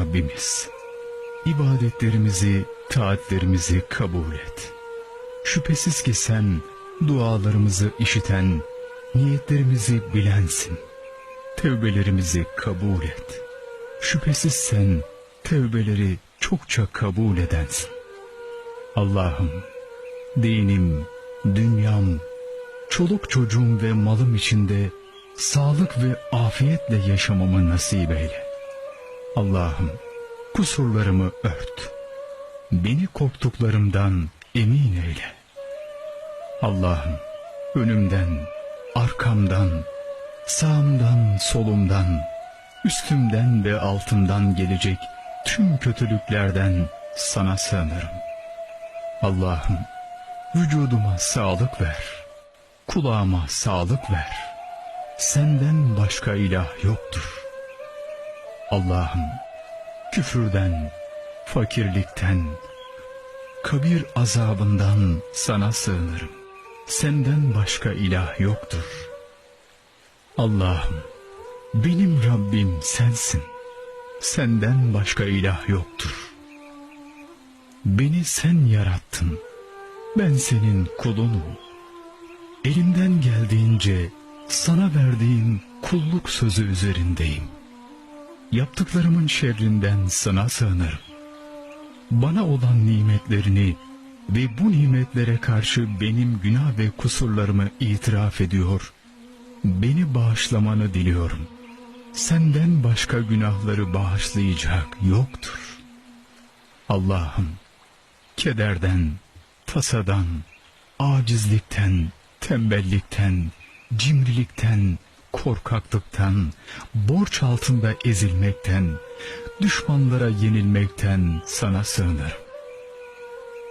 Rabbimiz, ibadetlerimizi, taatlerimizi kabul et. Şüphesiz ki sen dualarımızı işiten, niyetlerimizi bilensin. Tevbelerimizi kabul et. Şüphesiz sen tevbeleri çokça kabul edensin. Allah'ım, dinim, dünyam, çoluk çocuğum ve malım içinde sağlık ve afiyetle yaşamamı nasip eyle. Allah'ım, kusurlarımı ört. Beni korktuklarımdan emin eyle. Allah'ım, önümden, arkamdan, sağımdan, solumdan, üstümden ve altımdan gelecek tüm kötülüklerden sana sığınırım. Allah'ım, vücuduma sağlık ver, kulağıma sağlık ver. Senden başka ilah yoktur. Allah'ım, küfürden, fakirlikten, kabir azabından sana sığınırım. Senden başka ilah yoktur. Allah'ım, benim Rabbim sensin. Senden başka ilah yoktur. Beni sen yarattın. Ben senin kulunum. Elimden geldiğince sana verdiğin kulluk sözü üzerindeyim. Yaptıklarımın şerrinden sana sığınırım. Bana olan nimetlerini ve bu nimetlere karşı benim günah ve kusurlarımı itiraf ediyor. Beni bağışlamanı diliyorum. Senden başka günahları bağışlayacak yoktur. Allah'ım, kederden, tasadan, acizlikten, tembellikten, cimrilikten, korkaklıktan, borç altında ezilmekten, düşmanlara yenilmekten sana sığınırım.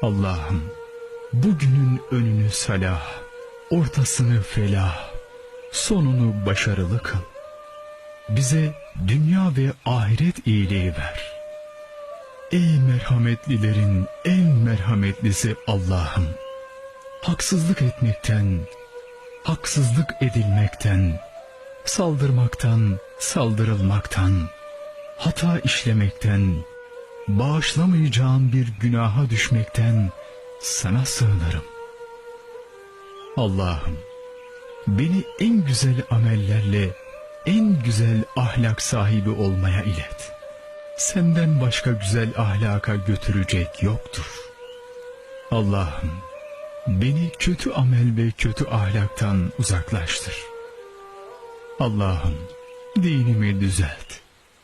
Allah'ım, bugünün önünü salah, ortasını felah, sonunu başarılı kıl. Bize dünya ve ahiret iyiliği ver. Ey merhametlilerin en merhametlisi Allah'ım, haksızlık etmekten, haksızlık edilmekten, saldırmaktan, saldırılmaktan, hata işlemekten, bağışlamayacağın bir günaha düşmekten sana sığınırım. Allah'ım, beni en güzel amellerle, en güzel ahlak sahibi olmaya ilet. Senden başka güzel ahlaka götürecek yoktur. Allah'ım, beni kötü amel ve kötü ahlaktan uzaklaştır. Allah'ım, dinimi düzelt,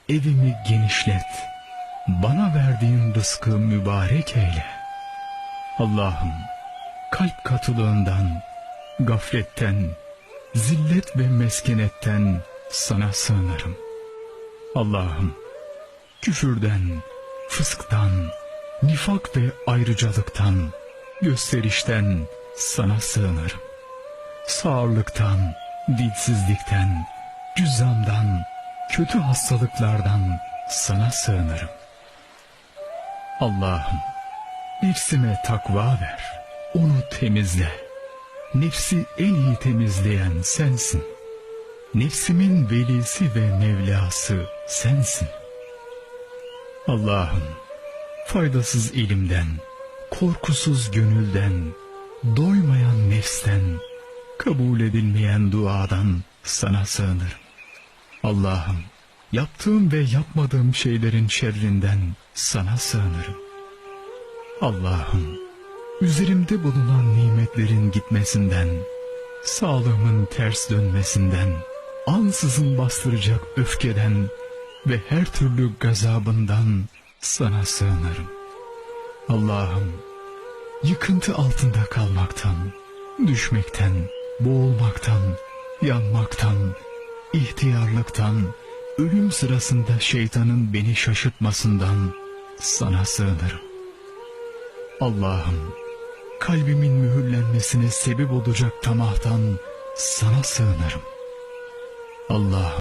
evimi genişlet, bana verdiğin rızkı mübarek eyle. Allah'ım, kalp katılığından, gafletten, zillet ve meskenetten sana sığınırım. Allah'ım, küfürden, fısktan, nifak ve ayrıcalıktan, gösterişten sana sığınırım. Sağırlıktan, dilsizlikten, cüzzamdan, kötü hastalıklardan sana sığınırım. Allah'ım, nefsime takva ver, onu temizle. Nefsi en iyi temizleyen sensin. Nefsimin velisi ve Mevlası sensin. Allah'ım, faydasız ilimden, korkusuz gönülden, doymayan nefsten, kabul edilmeyen duadan sana sığınırım. Allah'ım, yaptığım ve yapmadığım şeylerin şerrinden sana sığınırım. Allah'ım, üzerimde bulunan nimetlerin gitmesinden, sağlığımın ters dönmesinden, ansızın bastıracak öfkeden ve her türlü gazabından sana sığınırım. Allah'ım, yıkıntı altında kalmaktan, düşmekten, boğulmaktan, yanmaktan, ihtiyarlıktan, ölüm sırasında şeytanın beni şaşırtmasından sana sığınırım. Allah'ım, kalbimin mühürlenmesine sebep olacak tamahtan sana sığınırım. Allah'ım,